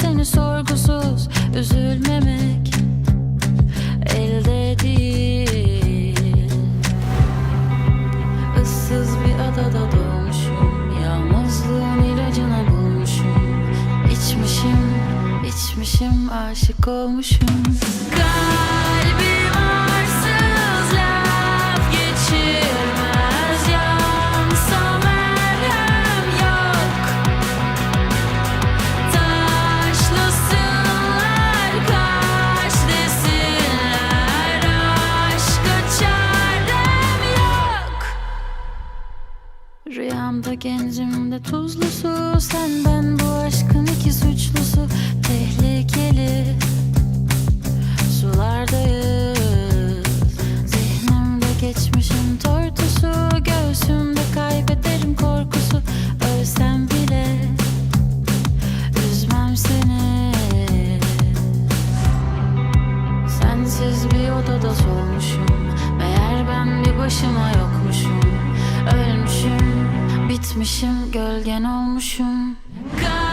seni sorgusuz Üzülmemek elde değil. Issız bir adada doğmuşum Yalnızlığın ilacını bulmuşum. İçmişim, içmişim, aşık olmuşum. Kalbim Rüyamda gencimde tuzlu su Sen ben bu aşkın iki suçlusu. Tehlikeli sulardayız. Zihnimde geçmişim tortusu Göğsümde kaybederim korkusu. Ölsem bile üzmem seni. Sensiz bir odada solmuşum Meğer ben bir başıma yokmuşum Gitmişim gölgen olmuşum. Gö